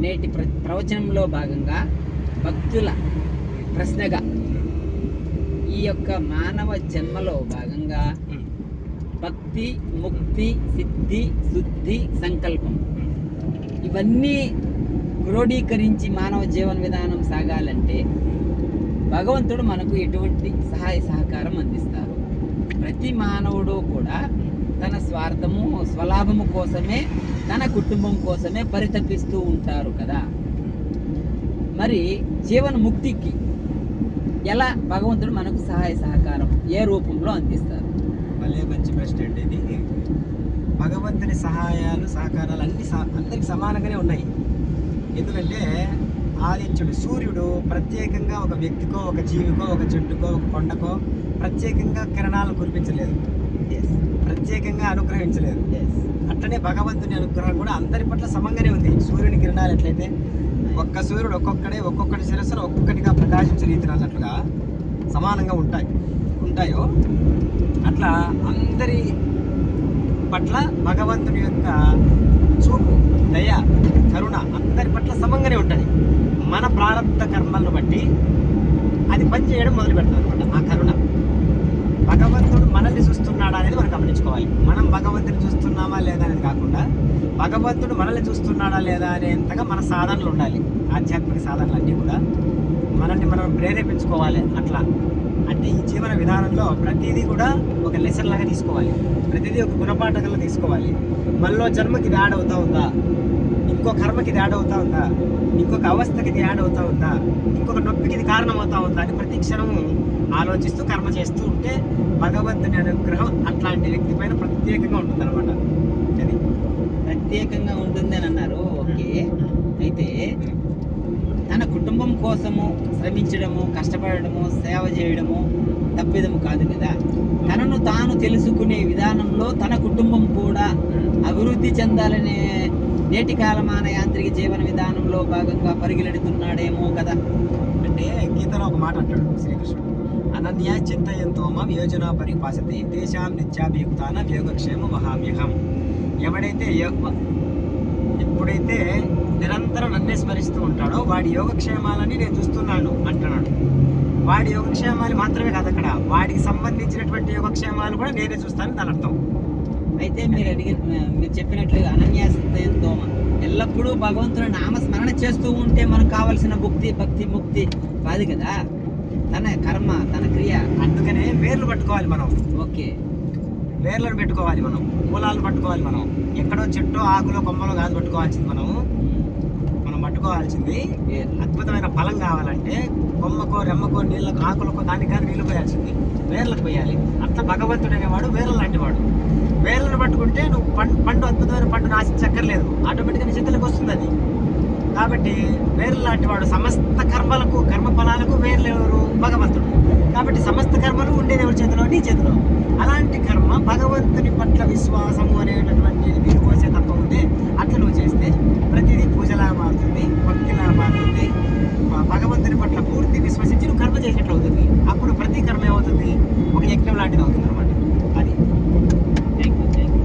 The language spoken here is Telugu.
నేటి ప్ర ప్రవచనంలో భాగంగా భక్తుల ప్రశ్నగా ఈ యొక్క మానవ జన్మలో భాగంగా భక్తి ముక్తి సిద్ధి శుద్ధి సంకల్పం. ఇవన్నీ క్రోడీకరించి మానవ జీవన విధానం సాగాలంటే భగవంతుడు మనకు ఎటువంటి సహాయ సహకారం అందిస్తారు? ప్రతి మానవుడు కూడా తన స్వార్థము స్వలాభము కోసమే తన కుటుంబం కోసమే పరితపిస్తూ ఉంటారు కదా. మరి జీవన ముక్తికి ఎలా భగవంతుడు మనకు సహాయ సహకారం ఏ రూపంలో అందిస్తారు? భలే మంచి ప్రశ్న అండి ఇది. భగవంతుని సహాయాలు సహకారాలు అన్ని అందరికి సమానంగానే ఉన్నాయి. ఎందుకంటే ఆదిత్యుడు సూర్యుడు ప్రత్యేకంగా ఒక వ్యక్తికో ఒక జీవికో ఒక చెట్టుకో ఒక కొండకో ప్రత్యేకంగా కిరణాలు కురిపించలేదు. ప్రత్యేకంగా అనుగ్రహించలేదు. అట్లనే భగవంతుని అనుగ్రహం కూడా అందరి పట్ల సమంగానే ఉంది. సూర్యుని కిరణాలు ఎట్లయితే ఒక్క సూర్యుడు ఒక్కొక్కడే ఒక్కొక్కటి శిరస్సును ఒక్కొక్కటిగా ప్రకాశించే రీతిని అన్నట్లుగా సమానంగా ఉంటాయి. ఉంటాయో? అట్లా అందరి పట్ల భగవంతుని యొక్క చూపు దయ కరుణ అందరి పట్ల సమంగానే ఉంటుంది. మన ప్రారంభ కర్మలను బట్టి అది పనిచేయడం మొదలు పెడతాం అనమాట ఆ చూస్తున్నాడా అనేది మనం గమనించుకోవాలి. మనం భగవంతుని చూస్తున్నామా లేదా అనేది కాకుండా భగవంతుడు మనల్ని చూస్తున్నాడా లేదా అనేంతగా మన సాధనలు ఉండాలి. ఆధ్యాత్మిక సాధనలు అన్నీ కూడా మనల్ని మనం ప్రేరేపించుకోవాలి అట్లా. అంటే ఈ జీవన విధానంలో ప్రతిదీ కూడా ఒక లెసన్ లాగా తీసుకోవాలి. ప్రతిదీ ఒక గుణపాఠకంలో తీసుకోవాలి. మనలో జన్మకి ఇది యాడ్ అవుతా ఉందా? ఇంకో కర్మకి ఇది యాడ్ అవుతా ఉందా? ఇంకొక అవస్థకి ఇది యాడ్ అవుతా ఉందా? ఇంకొక నొప్పికి ఇది కారణమవుతా ఉందా అని ప్రతి క్షణము ఆలోచిస్తూ కర్మ చేస్తూ ఉంటే భగవంతుని అనుగ్రహం అట్లాంటి వ్యక్తి పైన ప్రత్యేకంగా ఉంటుందన్నమాట. అది ప్రత్యేకంగా ఉంటుందని అన్నారు ఓకే అయితే తన కుటుంబం కోసము శ్రమించడము కష్టపడము సేవ చేయడము తప్పిదము కాదు కదా. తనను తాను తెలుసుకునే విధానంలో తన కుటుంబం కూడా అభివృద్ధి చెందాలనే నేటి కాలమాన యాంత్రిక జీవన విధానంలో భాగంగా పరిగెడుతున్నాడేమో కదా. అంటే గీతలో ఒక మాట అంటాడు శ్రీకృష్ణుడు. అనన్య చింతయంతో మాం యోజన పరిపాసతి తేషాం నిత్యాభియుక్తాన యోగక్షేమ మహామ్యహం. ఎవడైతే ఎప్పుడైతే నిరంతరం నన్నే స్మరిస్తూ ఉంటాడో వాడి యోగక్షేమాలని నేను చూస్తున్నాను అంటున్నాడు. వాడి యోగక్షేమాలు మాత్రమే కాదు అక్కడ. వాడికి సంబంధించినటువంటి యోగక్షేమాలు కూడా నేనే చూస్తాను దాని అర్థం. అయితే మీరు అడిగి మీరు చెప్పినట్లుగా అనన్యాసంతో ఎల్లప్పుడూ భగవంతుని నామస్మరణ చేస్తూ ఉంటే మనకు కావలసిన భక్తి భక్తి ముక్తి కాదు కదా. తన కర్మ తన క్రియ. అందుకనే వేర్లు పట్టుకోవాలి మనం. ఓకే. వేర్లను పెట్టుకోవాలి మనం. మూలాలను పట్టుకోవాలి మనం. ఎక్కడో చెట్టో ఆకులో కొమ్మలో కాదు పట్టుకోవాల్సింది మనం. పట్టుకోవాల్సింది. అద్భుతమైన ఫలం కావాలంటే కొమ్మకో రెమ్మకో నీళ్ళకో ఆకులకో దానికి కానీ నీళ్ళు పోయాల్సింది. వేర్లకు పోయాలి. అట్లా భగవంతుడు అనేవాడు వేర్ల లాంటి వాడు వేర్లను పట్టుకుంటే నువ్వు పండు పండు అద్భుతమైన పండు ఆశించక్కర్లేదు ఆటోమేటిక్గా చేతులకు వస్తుంది అది. కాబట్టి వేర్ల లాంటి వాడు సమస్త కర్మలకు కర్మ ఫలాలకు వేర్లు ఎవరు? భగవంతుడు. కాబట్టి సమస్త కర్మలు ఉండేది ఎవరి చేతిలో? నీ చేతిలో. అలాంటి కర్మ భగవంతుని పట్ల విశ్వాసము అనేటటువంటి